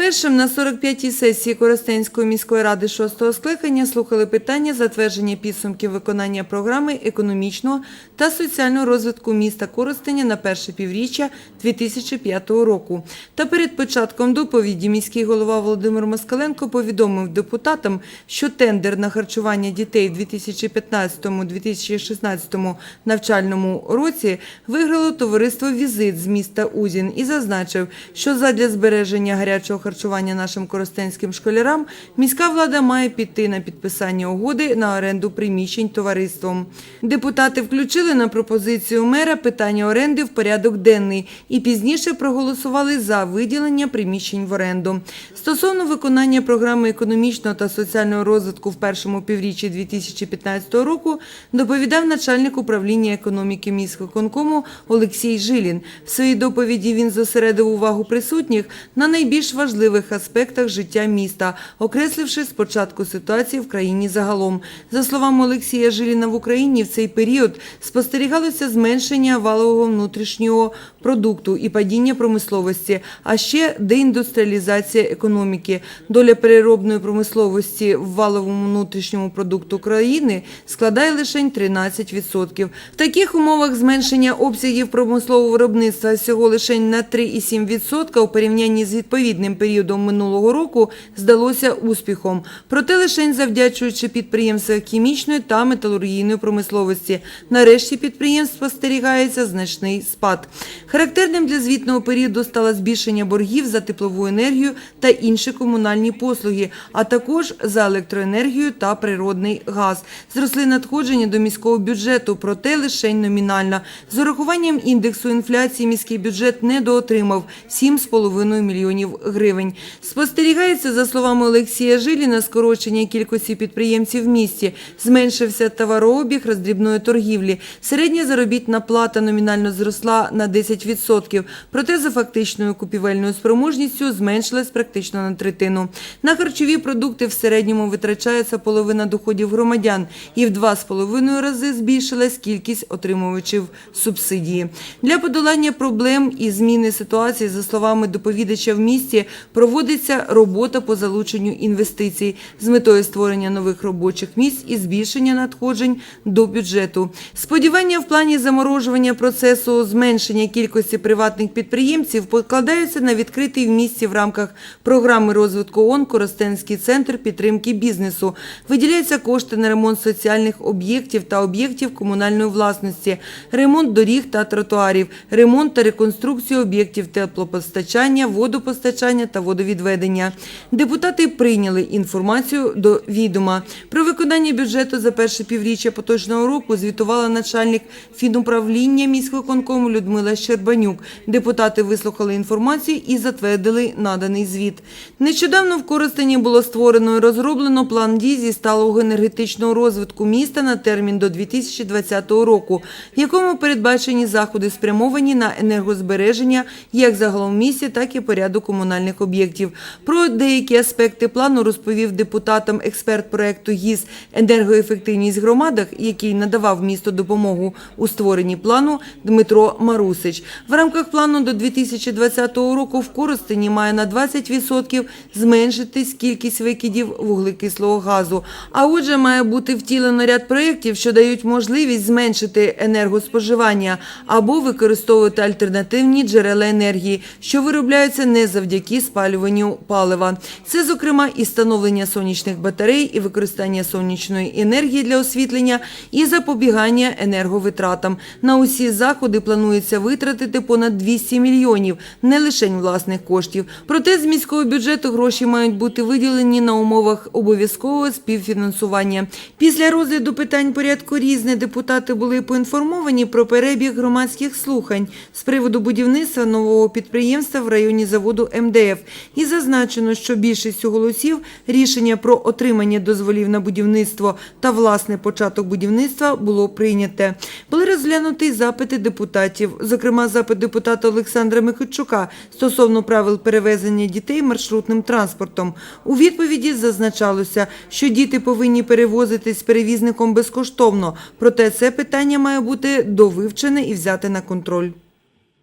Першим на 45-й сесії Коростенської міської ради 6-го скликання слухали питання затвердження підсумків виконання програми економічного та соціального розвитку міста Коростеня на перше півріччя 2005 року. Та перед початком доповіді міський голова Володимир Москаленко повідомив депутатам, що тендер на харчування дітей в 2015-2016 навчальному році виграло товариство «Візит» з міста Узін і зазначив, що задля збереження гарячого харчування нашим коростенським школярам міська влада має піти на підписання угоди на оренду приміщень товариством. Депутати включили на пропозицію мера питання оренди в порядок денний і пізніше проголосували за виділення приміщень в оренду. Стосовно виконання програми економічного та соціального розвитку в першому півріччі 2015 року доповідав начальник управління економіки міськвиконкому Олексій Жилін. В своїй доповіді він зосередив увагу присутніх на найбільш важливих аспектах життя міста, окресливши спочатку ситуацію в країні загалом. За словами Олексія Жиліна, в Україні в цей період спостерігалося зменшення валового внутрішнього продукту і падіння промисловості, а ще деіндустріалізація економіки. Доля переробної промисловості в валовому внутрішньому продукту країни складає лише 13%. В таких умовах зменшення обсягів промислового виробництва всього лише на 3,7% у порівнянні з відповідним періодом минулого року здалося успіхом. Проте лише завдячуючи підприємствам хімічної та металургійної промисловості. Нарешті підприємств спостерігається значний спад. Характерним для звітного періоду стало збільшення боргів за теплову енергію та інші комунальні послуги, а також за електроенергію та природний газ. Зросли надходження до міського бюджету, проте лише номінально. З урахуванням індексу інфляції міський бюджет недоотримав 7,5 мільйонів гривень. Спостерігається, за словами Олексія Жиліна, скорочення кількості підприємців в місті. Зменшився товарообіг роздрібної торгівлі. Середня заробітна плата номінально зросла на 10%, проте за фактичною купівельною спроможністю зменшилась практично на третину. На харчові продукти в середньому витрачається половина доходів громадян і в два з половиною рази збільшилась кількість отримувачів субсидії. Для подолання проблем і зміни ситуації, за словами доповідача в місті, проводиться робота по залученню інвестицій з метою створення нових робочих місць і збільшення надходжень до бюджету. Сподівання в плані заморожування процесу зменшення кількості приватних підприємців покладаються на відкритий в місті в рамках програми розвитку ООН Коростенський центр підтримки бізнесу. Виділяються кошти на ремонт соціальних об'єктів та об'єктів комунальної власності, ремонт доріг та тротуарів, ремонт та реконструкцію об'єктів теплопостачання, водопостачання та водовідведення. Депутати прийняли інформацію до відома. Про виконання бюджету за перше півріччя поточного року звітувала начальник фінуправління міськвиконкому Людмила Щербанюк. Депутати вислухали інформацію і затвердили наданий звіт. Нещодавно в Коростені було створено і розроблено план дій зі сталого енергетичного розвитку міста на термін до 2020 року, в якому передбачені заходи спрямовані на енергозбереження як загалом в місті, так і порядок комунальних об'єктів. Про деякі аспекти плану розповів депутатам експерт проекту ГІС «Енергоефективність в громадах», який надавав місту допомогу у створенні плану Дмитро Марусич. В рамках плану до 2020 року в Коростені має на 20% зменшитись кількість викидів вуглекислого газу. А отже, має бути втілено ряд проєктів, що дають можливість зменшити енергоспоживання або використовувати альтернативні джерела енергії, що виробляються не завдяки спалюванню палива. Це, зокрема, і встановлення сонячних батарей, і використання сонячної енергії для освітлення, і запобігання енерговитратам. На усі заходи планується витратити понад 200 мільйонів, не лише власних коштів. Проте з міського бюджету гроші мають бути виділені на умовах обов'язкового співфінансування. Після розгляду питань порядку різне депутати були поінформовані про перебіг громадських слухань з приводу будівництва нового підприємства в районі заводу МДФ. І зазначено, що більшістю голосів рішення про отримання дозволів на будівництво та власне початок будівництва було прийняте. Були розглянуті запити депутатів, зокрема запит депутата Олександра Микитчука стосовно правил перевезення дітей маршрутним транспортом. У відповіді зазначалося, що діти повинні перевозитись перевізником безкоштовно, проте це питання має бути довивчене і взяте на контроль.